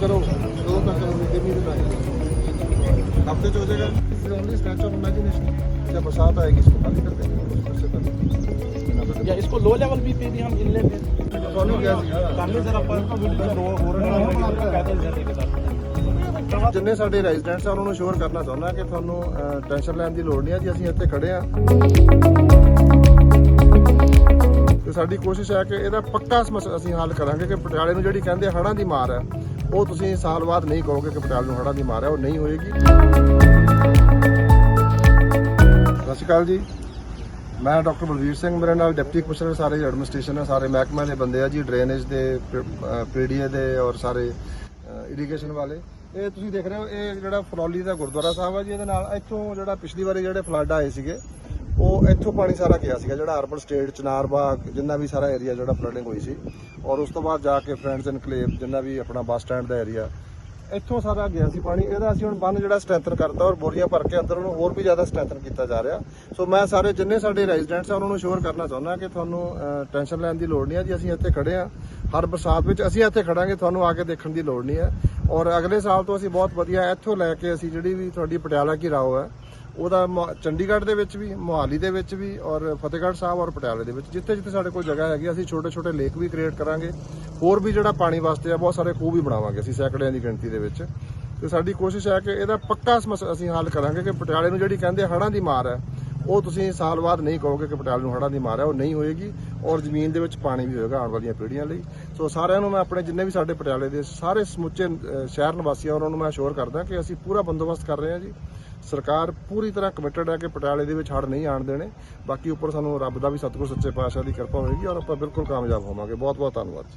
ਕਰੋ। ਜਦੋਂ ਤੱਕ ਰੋਟੀ ਨਹੀਂ ਬਣਾਈ ਹਫ਼ਤੇ ਚ ਹੋ ਜਾਏਗਾ? ਇਸ ਓਨਲੀ ਸਟ੍ਰੈਚ ਆਫ इमेजिनेशन जब बरसात आएगी इसको खाली कर देंगे या इसको लो लेवल भी दे दिए हम इनले पे ਜਿੰਨੇ ਸਾਡੇ ਰੈਜ਼ੀਡੈਂਟਸ ਆ ਉਹਨਾਂ ਨੂੰ ਸ਼ੋਰ ਕਰਨਾ ਚਾਹੁੰਦਾ ਕਿ ਤੁਹਾਨੂੰ ਟੈਨਸ਼ਨ ਲੈਣ ਦੀ ਲੋੜ ਨਹੀਂ ਹੈ ਜੀ ਅਸੀਂ ਇੱਥੇ ਖੜੇ ਆ ਤੇ ਸਾਡੀ ਕੋਸ਼ਿਸ਼ ਹੈ ਕਿ ਇਹਦਾ ਪੱਕਾ ਅਸੀਂ ਹੱਲ ਕਰਾਂਗੇ ਕਿ ਪਟਿਆਲੇ ਨੂੰ ਜਿਹੜੀ ਕਹਿੰਦੇ ਹੜਾਂ ਦੀ ਮਾਰ ਹੈ ਉਹ ਤੁਸੀਂ ਸਾਲ ਬਾਅਦ ਨਹੀਂ ਕਹੋਗੇ ਕਿ ਪਟਿਆਲੇ ਨੂੰ ਹੜ੍ਹਾਂ ਨਹੀਂ ਮਾਰਿਆ, ਉਹ ਨਹੀਂ ਹੋਏਗੀ। ਸਤਿ ਸ਼੍ਰੀ ਅਕਾਲ ਜੀ। ਮੈਂ ਡਾਕਟਰ ਬਲਵੀਰ ਸਿੰਘ, ਮੇਰੇ ਨਾਲ ਡਿਪਟੀ ਕਮਿਸ਼ਨਰ ਸਾਰੇ ਐਡਮਿਨਿਸਟ੍ਰੇਸ਼ਨ ਹੈ ਸਾਰੇ ਮਹਿਕਮੇ ਦੇ ਬੰਦੇ ਆ ਜੀ, ਡਰੇਨੇਜ ਦੇ ਪੀਡੀਏ ਦੇ ਔਰ ਸਾਰੇ ਇਰੀਗੇਸ਼ਨ ਵਾਲੇ। ਇਹ ਤੁਸੀਂ ਦੇਖ ਰਹੇ ਹੋ, ਇਹ ਜਿਹੜਾ ਫਲੌਲੀ ਦਾ ਗੁਰਦੁਆਰਾ ਸਾਹਿਬ ਆ ਜੀ, ਇਹਦੇ ਨਾਲ ਇੱਥੋਂ ਜਿਹੜਾ ਪਿਛਲੀ ਵਾਰੀ ਜਿਹੜੇ ਫਲੱਡ ਆਏ ਸੀਗੇ ਉਹ ਇੱਥੋਂ ਪਾਣੀ ਸਾਰਾ ਗਿਆ ਸੀਗਾ, ਜਿਹੜਾ ਅਰਬਨ ਸਟੇਟ ਚਨਾਰ ਬਾਗ ਜਿੰਨਾ ਵੀ ਸਾਰਾ ਏਰੀਆ ਜਿਹੜਾ ਫਲੱਡਿੰਗ ਹੋਈ ਸੀ। ਔਰ ਉਸ ਤੋਂ ਬਾਅਦ ਜਾ ਕੇ ਫਰੈਂਡਸ ਇਨਕਲੇਵ ਜਿੰਨਾ ਵੀ ਆਪਣਾ ਬੱਸ ਸਟੈਂਡ ਦਾ ਏਰੀਆ ਇੱਥੋਂ ਸਾਰਾ ਗਿਆ ਸੀ ਪਾਣੀ। ਇਹਦਾ ਅਸੀਂ ਹੁਣ ਬੰਨ ਜਿਹੜਾ ਸਟ੍ਰੈਂਥਨ ਕਰਤਾ ਔਰ ਬੋਰੀਆਂ ਭਰ ਕੇ ਅੰਦਰ ਉਹਨੂੰ ਹੋਰ ਵੀ ਜ਼ਿਆਦਾ ਸਟ੍ਰੈਂਥਨ ਕੀਤਾ ਜਾ ਰਿਹਾ। ਸੋ ਮੈਂ ਸਾਰੇ ਜਿੰਨੇ ਸਾਡੇ ਰੈਜ਼ੀਡੈਂਟਸ ਆ, ਉਹਨਾਂ ਨੂੰ ਸ਼ੋਰ ਕਰਨਾ ਚਾਹੁੰਦਾ ਕਿ ਤੁਹਾਨੂੰ ਟੈਨਸ਼ਨ ਲੈਣ ਦੀ ਲੋੜ ਨਹੀਂ ਹੈ। ਜੀ, ਅਸੀਂ ਇੱਥੇ ਖੜੇ ਆ ਹਰ ਬਰਸਾਤ ਵਿੱਚ ਅਸੀਂ ਇੱਥੇ ਖੜਾਂਗੇ, ਤੁਹਾਨੂੰ ਆ ਕੇ ਦੇਖਣ ਦੀ ਲੋੜ ਨਹੀਂ ਹੈ। ਔਰ ਅਗਲੇ ਸਾਲ ਤੋਂ ਅਸੀਂ ਬਹੁਤ ਵਧੀਆ ਇੱਥੋਂ ਲੈ ਕੇ ਅਸੀਂ ਜਿਹੜੀ ਵੀ ਤੁਹਾਡੀ ਪਟਿਆਲਾ ਕੀ ਰਾਓ ਹੈ ਉਹਦਾ ਮੁ- ਚੰਡੀਗੜ੍ਹ ਦੇ ਵਿੱਚ ਵੀ, ਮੋਹਾਲੀ ਦੇ ਵਿੱਚ ਵੀ ਔਰ ਫਤਿਹਗੜ੍ਹ ਸਾਹਿਬ ਔਰ ਪਟਿਆਲੇ ਦੇ ਵਿੱਚ। ਜਿੱਥੇ ਜਿੱਥੇ ਸਾਡੇ ਕੋਲ ਜਗ੍ਹਾ ਹੈਗੀ, ਅਸੀਂ ਛੋਟੇ ਛੋਟੇ ਲੇਕ ਵੀ ਕ੍ਰੀਏਟ ਕਰਾਂਗੇ। ਹੋਰ ਵੀ ਜਿਹੜਾ ਪਾਣੀ ਵਾਸਤੇ ਆ, ਬਹੁਤ ਸਾਰੇ ਖੂਹ ਵੀ ਬਣਾਵਾਂਗੇ ਅਸੀਂ ਸੈਂਕੜਿਆਂ ਦੀ ਗਿਣਤੀ ਦੇ ਵਿੱਚ। ਤੇ ਸਾਡੀ ਕੋਸ਼ਿਸ਼ ਹੈ ਕਿ ਇਹਦਾ ਪੱਕਾ ਸਮੱਸਿਆ ਅਸੀਂ ਹੱਲ ਕਰਾਂਗੇ ਕਿ ਪਟਿਆਲੇ ਨੂੰ ਜਿਹੜੀ ਕਹਿੰਦੇ ਹੜ੍ਹਾਂ ਦੀ ਮਾਰ ਹੈ, ਉਹ ਤੁਸੀਂ ਸਾਲ ਬਾਅਦ ਨਹੀਂ ਕਹੋਗੇ ਕਿ ਪਟਿਆਲੇ ਨੂੰ ਹੜ੍ਹਾਂ ਦੀ ਮਾਰ ਹੈ, ਉਹ ਨਹੀਂ ਹੋਏਗੀ ਔਰ ਜ਼ਮੀਨ ਦੇ ਵਿੱਚ ਪਾਣੀ ਵੀ ਹੋਏਗਾ ਆਉਣ ਵਾਲੀਆਂ ਪੀੜ੍ਹੀਆਂ ਲਈ। ਸੋ ਸਾਰਿਆਂ ਨੂੰ ਮੈਂ ਆਪਣੇ ਜਿੰਨੇ ਵੀ ਸਾਡੇ ਪਟਿਆਲੇ ਦੇ ਸਾਰੇ ਸਮੁੱਚੇ ਸ਼ਹਿਰ ਨਿਵਾਸੀਆਂ, ਉਹਨਾਂ ਨੂੰ ਮੈਂ ਅਸ਼ੋਰ ਕਰਦਾ ਕਿ ਅਸੀਂ ਪੂਰਾ ਬੰਦੋਬਸਤ ਕਰ ਰਹੇ ਹਾਂ ਜੀ। ਸਰਕਾਰ ਪੂਰੀ ਤਰ੍ਹਾਂ ਕਮਿਟਡ ਹੈ ਕਿ ਪਟਿਆਲੇ ਦੇ ਵਿੱਚ ਹੜ੍ਹ ਨਹੀਂ ਆਣ ਦੇਣੇ। ਬਾਕੀ ਉੱਪਰ ਸਾਨੂੰ ਰੱਬ ਦਾ ਵੀ ਸਤਿਗੁਰ, ਸੱਚੇ ਪਾਤਸ਼ਾਹ ਦੀ ਕਿਰਪਾ ਹੋਏਗੀ ਔਰ ਆਪਾਂ ਬਿਲਕੁਲ ਕਾਮਯਾਬ ਹੋਵਾਂਗੇ। ਬਹੁਤ ਬਹੁਤ ਧੰਨਵਾਦ